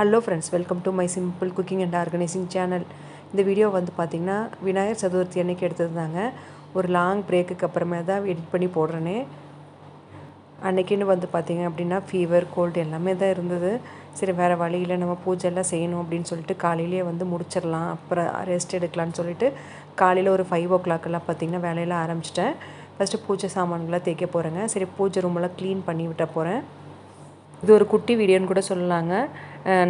Hello friends welcome to my simple cooking and organising channel இந்த video வந்து பார்த்திங்கன்னா விநாயகர் சதுர்த்தி அன்னைக்கு எடுத்ததுதாங்க ஒரு லாங் பிரேக்குக்கு அப்புறமே தான் எடிட் பண்ணி போடுறேனே. அன்னைக்குன்னு வந்து பார்த்திங்க அப்படின்னா ஃபீவர் கோல்டு எல்லாமே தான் இருந்தது. சரி வேறு வழியில் நம்ம பூஜை எல்லாம் செய்யணும் அப்படின்னு சொல்லிட்டு காலையிலேயே வந்து முடிச்சிடலாம். அப்புறம் ரெஸ்ட் எடுக்கலாம்னு சொல்லிட்டு காலையில் ஒரு ஃபைவ் ஓ கிளாக்கெல்லாம் பார்த்திங்கன்னா வேலையெல்லாம் ஆரம்பிச்சிட்டேன். ஃபஸ்ட்டு பூஜை சாமான்களாக தேய்க்க போகிறேங்க சரி பூஜை ரூமெல்லாம் க்ளீன் பண்ணி விட்ட போகிறேன் இது ஒரு குட்டி வீடியோன்னு கூட சொல்லலாங்க.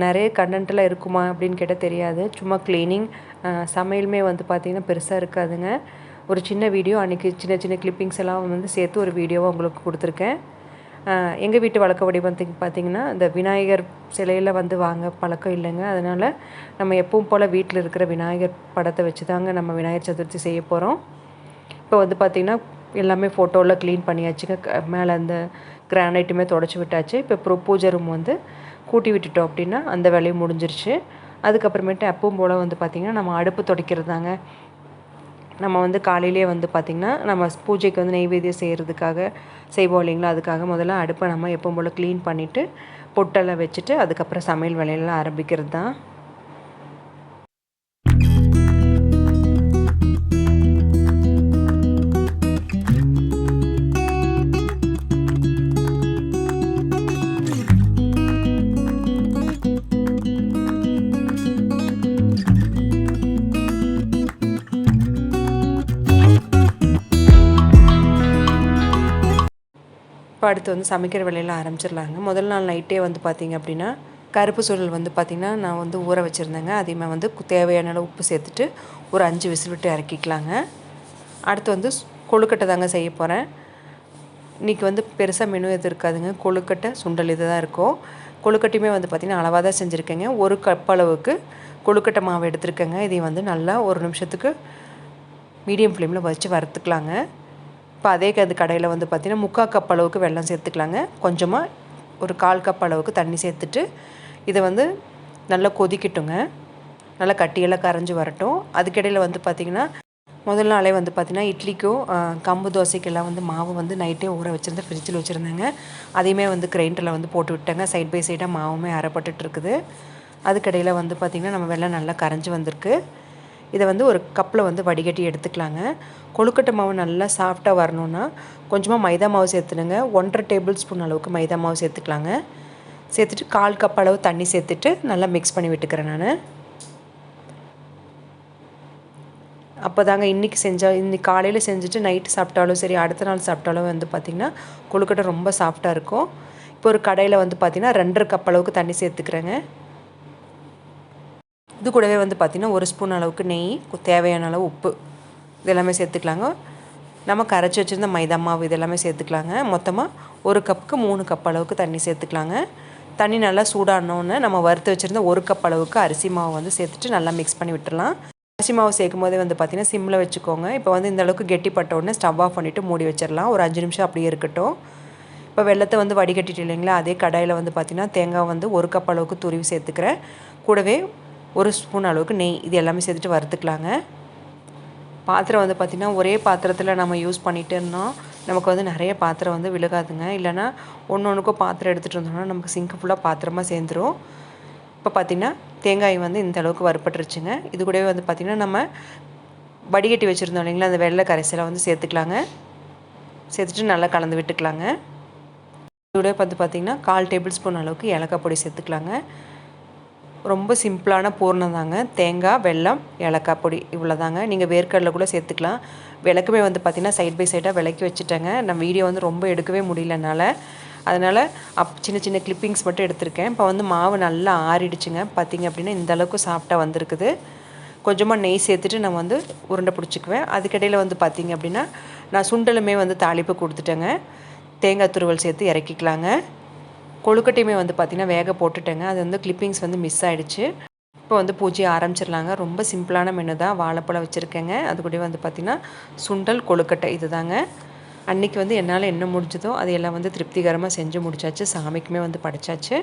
நிறைய கண்டென்ட்டெல்லாம் இருக்குமா அப்படின்னு கேட்டால் தெரியாது. சும்மா க்ளீனிங் சமையலுமே வந்து பார்த்திங்கன்னா பெருசாக இருக்காதுங்க. ஒரு சின்ன வீடியோ அன்றைக்கி சின்ன சின்ன கிளிப்பிங்ஸ் எல்லாம் வந்து சேர்த்து ஒரு வீடியோவை உங்களுக்கு கொடுத்துருக்கேன். எங்கள் வீட்டு வழக்க வடிவத்துக்கு பார்த்திங்கன்னா இந்த விநாயகர் சிலையில் வந்து வாங்க பழக்கம் இல்லைங்க. அதனால் நம்ம எப்பவும் போல் வீட்டில் இருக்கிற விநாயகர் படத்தை வச்சு தாங்க நம்ம விநாயகர் சதுர்த்தி செய்ய போகிறோம் இப்போ வந்து பார்த்திங்கன்னா எல்லாமே ஃபோட்டோவில் க்ளீன் பண்ணியாச்சுங்க. மேலே அந்த கிரானைட்டுமே தொடச்சி விட்டாச்சு. இப்போ ப்ரோ பூஜை ரூம் வந்து கூட்டி விட்டுட்டோம் அப்படின்னா அந்த வேலையும் முடிஞ்சிருச்சு. அதுக்கப்புறமேட்டு எப்பவும் போல் வந்து பார்த்திங்கன்னா நம்ம அடுப்பு துடைக்கிறது தாங்க நம்ம வந்து காலையிலே வந்து பார்த்திங்கன்னா நம்ம பூஜைக்கு வந்து நெய்வேத்தியம் செய்கிறதுக்காக செய்வோம் இல்லைங்களா? அதுக்காக முதல்ல அடுப்பை நம்ம எப்பவும் போல் க்ளீன் பண்ணிவிட்டு பொட்டெல்லாம் வச்சுட்டு அதுக்கப்புறம் சமையல் வேலையெல்லாம் ஆரம்பிக்கிறது தான் இப்போ அடுத்து வந்து சமைக்கிற வேலையெல்லாம் ஆரம்பிச்சிடலாங்க. முதல் நாள் நைட்டே வந்து பார்த்தீங்க அப்படின்னா கருப்பு சுருள் வந்து பார்த்திங்கன்னா நான் வந்து ஊற வச்சுருந்தேங்க. அதையுமே வந்து தேவையான அளவு உப்பு சேர்த்துட்டு ஒரு அஞ்சு விசில் விட்டு இறக்கிக்கலாங்க. அடுத்து வந்து கொழுக்கட்டை தாங்க செய்ய போகிறேன் இன்றைக்கி வந்து பெருசாக மெனு எது இருக்காதுங்க. கொழுக்கட்டை சுண்டல் இது தான் இருக்கும். கொழுக்கட்டையுமே வந்து பார்த்திங்கன்னா அளவாக தான் செஞ்சுருக்கேங்க. ஒரு கப் அளவுக்கு கொழுக்கட்டை மாவு எடுத்துருக்கேங்க. இதையும் வந்து நல்லா ஒரு நிமிஷத்துக்கு மீடியம் ஃப்ளேமில் வச்சு வறுத்துக்கலாங்க. இப்போ அதே கது கடையில் வந்து பார்த்திங்கன்னா முக்கால் கப் அளவுக்கு வெல்லம் சேர்த்துக்கலாங்க. கொஞ்சமாக ஒரு கால் கப் அளவுக்கு தண்ணி சேர்த்துட்டு இதை வந்து நல்லா கொதிக்கட்டுங்க. நல்லா கட்டியெல்லாம் கரைஞ்சி வரட்டும். அதுக்கிடையில் வந்து பார்த்திங்கன்னா முதல் நாளே வந்து பார்த்திங்கன்னா இட்லிக்கும் கம்பு தோசைக்கெல்லாம் வந்து மாவு வந்து நைட்டே ஊற வச்சுருந்து ஃப்ரிட்ஜில் வச்சுருந்தேங்க. அதையுமே வந்து கிரைண்டரில் வந்து போட்டு விட்டேங்க. சைட் பை சைடாக மாவுமே அறப்பட்டுட்ருக்குது இருக்குது. அதுக்கடையில் வந்து பார்த்திங்கன்னா நம்ம வெள்ளம் நல்லா கரைஞ்சி வந்திருக்கு. இதை வந்து ஒரு கப்பில் வந்து வடிகட்டி எடுத்துக்கலாங்க. கொழுக்கட்டை மாவு நல்லா சாஃப்டாக வரணும்னா கொஞ்சமாக மைதா மாவு சேர்த்துனுங்க ஒன்றரை டேபிள் ஸ்பூன் அளவுக்கு மைதா மாவு சேர்த்துக்கலாங்க. சேர்த்துட்டு கால் கப் அளவு தண்ணி சேர்த்துட்டு நல்லா மிக்ஸ் பண்ணி விட்டுக்கிறேன் நான். அப்போ தாங்க இன்றைக்கி செஞ்சால் இன்றைக்கி காலையில் செஞ்சுட்டு நைட்டு சாப்பிட்டாலும் சரி அடுத்த நாள் சாப்பிட்டாலும் வந்து பார்த்திங்கன்னா கொழுக்கட்டை ரொம்ப சாஃப்டாக இருக்கும். இப்போ ஒரு கடையில் வந்து பார்த்திங்கன்னா ரெண்டரை கப் அளவுக்கு தண்ணி சேர்த்துக்கிறேங்க. இது கூடவே வந்து பார்த்திங்கன்னா ஒரு ஸ்பூன் அளவுக்கு நெய் தேவையான அளவு உப்பு. இதெல்லாமே சேர்த்துக்கலாங்க. நம்ம கரைச்சி வச்சுருந்த மைதா மாவு இதெல்லாமே சேர்த்துக்கலாங்க. மொத்தமாக ஒரு கப்புக்கு மூணு கப் அளவுக்கு தண்ணி சேர்த்துக்கலாங்க. தண்ணி நல்லா சூடானோன்னு நம்ம வறுத்து வச்சுருந்த ஒரு கப் அளவுக்கு அரிசி மாவு வந்து சேர்த்துட்டு நல்லா மிக்ஸ் பண்ணி விட்டுடலாம் அரிசி மாவு சேர்க்கும் போதே வந்து பார்த்திங்கன்னா சிம்மில் வச்சுக்கோங்க. இப்போ வந்து இந்த அளவுக்கு கெட்டிப்பட்ட உடனே ஸ்டவ் ஆஃப் பண்ணிவிட்டு மூடி வச்சிடலாம் ஒரு அஞ்சு நிமிஷம் அப்படியே இருக்கட்டும். இப்போ வெள்ளத்தை வந்து வடிகட்டிட்டு இல்லைங்களா அதே கடாயில் வந்து பார்த்திங்கன்னா தேங்காய் வந்து ஒரு கப் அளவுக்கு துருவி சேர்த்துக்கிறேன். கூடவே ஒரு ஸ்பூன் அளவுக்கு நெய் இது எல்லாமே சேர்த்துட்டு வறுத்துக்கலாங்க. பாத்திரம் வந்து பார்த்திங்கன்னா ஒரே பாத்திரத்தில் நம்ம யூஸ் பண்ணிகிட்டு இருந்தோம். நமக்கு வந்து நிறைய பாத்திரம் வந்து விழுகாதுங்க. இல்லைன்னா ஒன்று ஒன்றுக்கும் பாத்திரம் எடுத்துகிட்டு இருந்தோம்னா நமக்கு சிங்க் ஃபுல்லாக பாத்திரமாக சேர்ந்துரும். இப்போ பார்த்திங்கன்னா தேங்காய் வந்து இந்த அளவுக்கு வறுப்பட்டுருச்சுங்க இது கூடவே வந்து பார்த்திங்கன்னா நம்ம வடிகட்டி வச்சுருந்தோம் இல்லைங்களா அந்த வெள்ளை கரைசலை வந்து சேர்த்துக்கலாங்க. சேர்த்துட்டு நல்லா கலந்து விட்டுக்கலாங்க. இதோட வந்து பார்த்திங்கன்னா கால் டேபிள் ஸ்பூன் அளவுக்கு ஏலக்காய் பொடி சேர்த்துக்கலாங்க. ரொம்ப சிம்பிளான பூர்ணம் தாங்க. தேங்காய் வெல்லம் ஏலக்காய் பொடி இவ்வளோதாங்க நீங்கள் வேர்க்கடலை கூட சேர்த்துக்கலாம். விளக்குமே வந்து பார்த்திங்கன்னா சைட் பை சைடாக விளக்கி வச்சுட்டேங்க. நான் வீடியோ வந்து ரொம்ப எடுக்கவே முடியலனால. அதனால் அப் சின்ன சின்ன கிளிப்பிங்ஸ் மட்டும் எடுத்திருக்கேன். இப்போ வந்து மாவு நல்லா ஆறிடுச்சுங்க. பார்த்திங்க அப்படின்னா இந்த அளவுக்கு சாஃப்டாக வந்திருக்குது. கொஞ்சமாக நெய் சேர்த்துட்டு நான் வந்து உருண்டை பிடிச்சிக்குவேன். அதுக்கிடையில் வந்து பார்த்திங்க அப்படின்னா நான் சுண்டலுமே வந்து தாளிப்பு கொடுத்துட்டேங்க. தேங்காய் துருவல் சேர்த்து இறக்கிக்கலாங்க. கொழுக்கட்டையுமே வந்து பார்த்திங்கன்னா வேக போட்டுட்டேங்க. அது வந்து கிளிப்பிங்ஸ் வந்து மிஸ் ஆகிடுச்சு இப்போ வந்து பூஜையை ஆரம்பிச்சிடலாங்க. ரொம்ப சிம்பிளான மெனு தான். வாழைப்பழம் வச்சுருக்கேங்க. அது கூட வந்து பார்த்திங்கன்னா சுண்டல் கொழுக்கட்டை இதுதாங்க. அன்றைக்கி வந்து என்னால் என்ன முடிஞ்சதோ அதையெல்லாம் வந்து திருப்திகரமாக செஞ்சு முடிச்சாச்சு. சாமிக்குமே வந்து படைச்சாச்சு.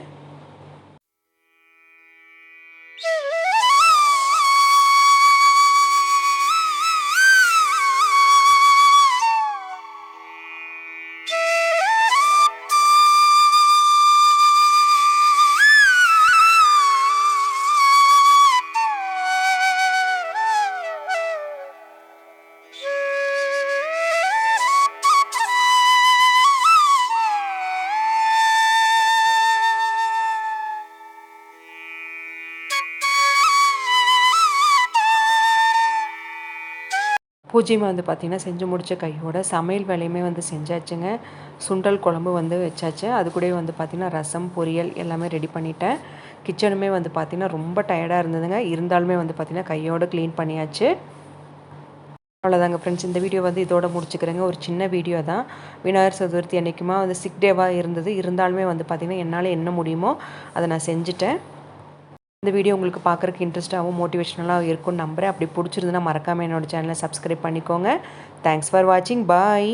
பூஜையுமே வந்து பார்த்திங்கன்னா செஞ்சு முடித்த கையோட சமையல் வேலையுமே வந்து செஞ்சாச்சுங்க. சுண்டல் குழம்பு வந்து வச்சாச்சு. அது கூடவே வந்து பார்த்திங்கன்னா ரசம் பொரியல் எல்லாமே ரெடி பண்ணிட்டேன். கிச்சனுமே வந்து பார்த்திங்கன்னா ரொம்ப டயர்டாக இருந்ததுங்க. இருந்தாலுமே வந்து பார்த்திங்கன்னா கையோடு க்ளீன் பண்ணியாச்சு. அவ்வளோதாங்க ஃப்ரெண்ட்ஸ் இந்த வீடியோ வந்து இதோட முடிச்சுக்கிறேங்க. ஒரு சின்ன வீடியோ தான். விநாயகர் சதுர்த்தி அன்றைக்குமா வந்து சிக் டேவாக இருந்தது. இருந்தாலுமே வந்து பார்த்திங்கன்னா என்னால் என்ன முடியுமோ அதை நான் செஞ்சுட்டேன். இந்த வீடியோ உங்களுக்கு பார்க்குறக்கு இன்ட்ரெஸ்ட்டாகவும் மோட்டிவேஷனலாக இருக்கும்னு நம்புகிறேன் அப்படி பிடிச்சிருந்துன்னா மறக்காமல் என்னோடய சேனலை சப்ஸ்கிரைப் பண்ணிக்கோங்க. தேங்க்ஸ் ஃபார் வாட்சிங் பாய்